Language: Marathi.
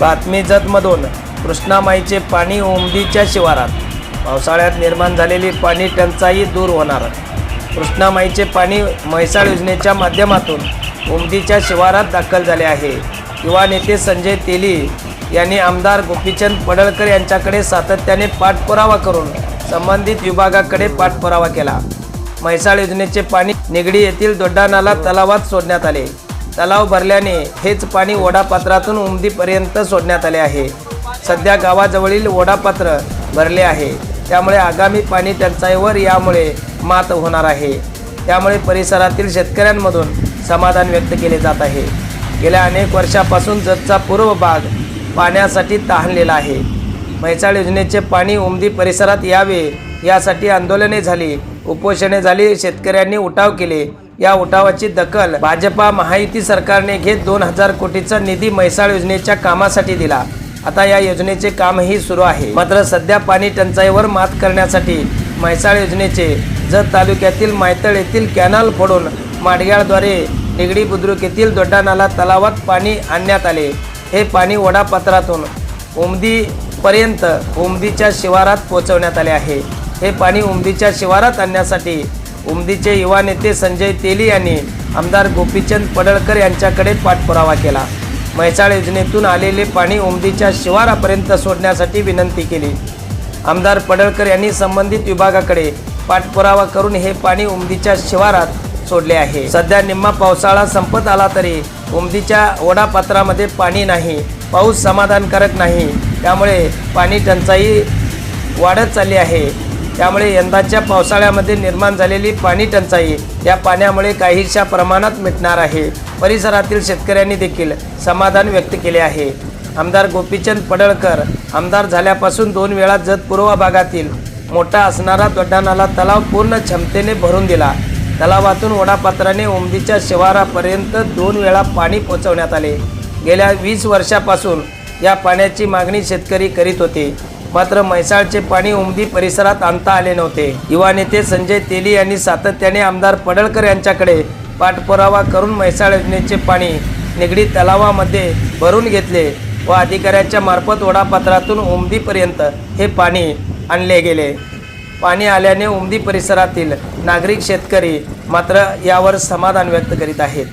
बातमी जतमधून कृष्णामाईचे पाणी उमदीच्या शिवारात. पावसाळ्यात निर्माण झालेली पाणी टंचाई दूर होणार. कृष्णामाईचे पाणी म्हैसाळ योजनेच्या माध्यमातून उमदीच्या शिवारात दाखल झाले आहे. युवा नेते संजय तेली यांनी आमदार गोपीचंद पडळकर यांच्याकडे सातत्याने पाठपुरावा करून संबंधित विभागाकडे पाठपुरावा केला. म्हैसाळ योजनेचे पाणी निगडी येथील दोड्डा नाला तलावात सोडण्यात आले. तलाव भरल्याने हेच पाणी ओढापात्रातून उमदीपर्यंत सोडण्यात आले आहे. सध्या गावाजवळील ओढापात्र भरले आहे. त्यामुळे आगामी पाणी टंचाईवर यामुळे मात होणार आहे. त्यामुळे परिसरातील शेतकऱ्यांमधून समाधान व्यक्त केले जात आहे. गेल्या अनेक वर्षापासून जतचा पूर्व भाग पाण्यासाठी तहानलेला आहे. म्हैसाळ योजनेचे पाणी उमदी परिसरात यावे यासाठी आंदोलने झाली उपोषणे झाली शेतकऱ्यांनी उठाव केले या उठावाची दखल भाजपा महायुती सरकारने घेत दोन हजार कोटीचा निधी म्हैसाळ योजनेच्या कामासाठी दिला. आता या योजनेचे कामही सुरू आहे. मात्र सध्या पाणी टंचाईवर मात करण्यासाठी म्हैसाळ योजनेचे जत तालुक्यातील मायतळ येथील कॅनल फोडून माडग्याळद्वारे निगडी बुद्रुक येथील दोड्डानाला तलावात पाणी आणण्यात आले. हे पाणी वडापत्रातून उमदीपर्यंत उमदीच्या शिवारात पोहोचवण्यात आले आहे. हे पाणी उमदीच्या शिवारात आणण्यासाठी उमदीचे युवा नेते संजय तेली यांनी आमदार गोपीचंद पडळकर यांच्याकडे पाठपुरावा केला. म्हैसाळ योजनेतून आलेले पाणी उमदीच्या शिवारापर्यंत सोडण्यासाठी विनंती केली. आमदार पडळकर यांनी संबंधित विभागाकडे पाठपुरावा करून हे पाणी उमदीच्या शिवारात सोडले आहे. सध्या निम्मा पावसाळा संपत आला तरी उमदीच्या ओढापात्रामध्ये पाणी नाही पाऊस समाधानकारक नाही. त्यामुळे पाणी टंचाई वाढत चालली आहे. त्यामुळे यंदाच्या पावसाळ्यामध्ये निर्माण झालेली पाणी टंचाई या पाण्यामुळे काहीशा प्रमाणात मिटणार आहे. परिसरातील शेतकऱ्यांनी देखील समाधान व्यक्त केले आहे. आमदार गोपीचंद पडळकर आमदार झाल्यापासून दोन वेळा जत पूर्व भागातील मोठा असणारा दोड्डानाला तलाव पूर्ण क्षमतेने भरून दिला. तलावातून वडापात्राने उमदीच्या शिवारापर्यंत दोन वेळा पाणी पोचवण्यात आले. गेल्या वीस वर्षापासून या पाण्याची मागणी शेतकरी करीत होते. मात्र म्हैसाळचे पाणी उमदी परिसरात आणता आले नव्हते. युवा नेते संजय तेली यांनी सातत्याने आमदार पडळकर यांच्याकडे पाठपुरावा करून म्हैसाळ योजनेचे पाणी निगडी तलावामध्ये भरून घेतले व अधिकाऱ्यांच्या मार्फत ओढापात्रातून उमदीपर्यंत हे पाणी आणले गेले. पाणी आल्याने उमदी परिसरातील नागरिक शेतकरी मात्र यावर समाधान व्यक्त करीत आहेत.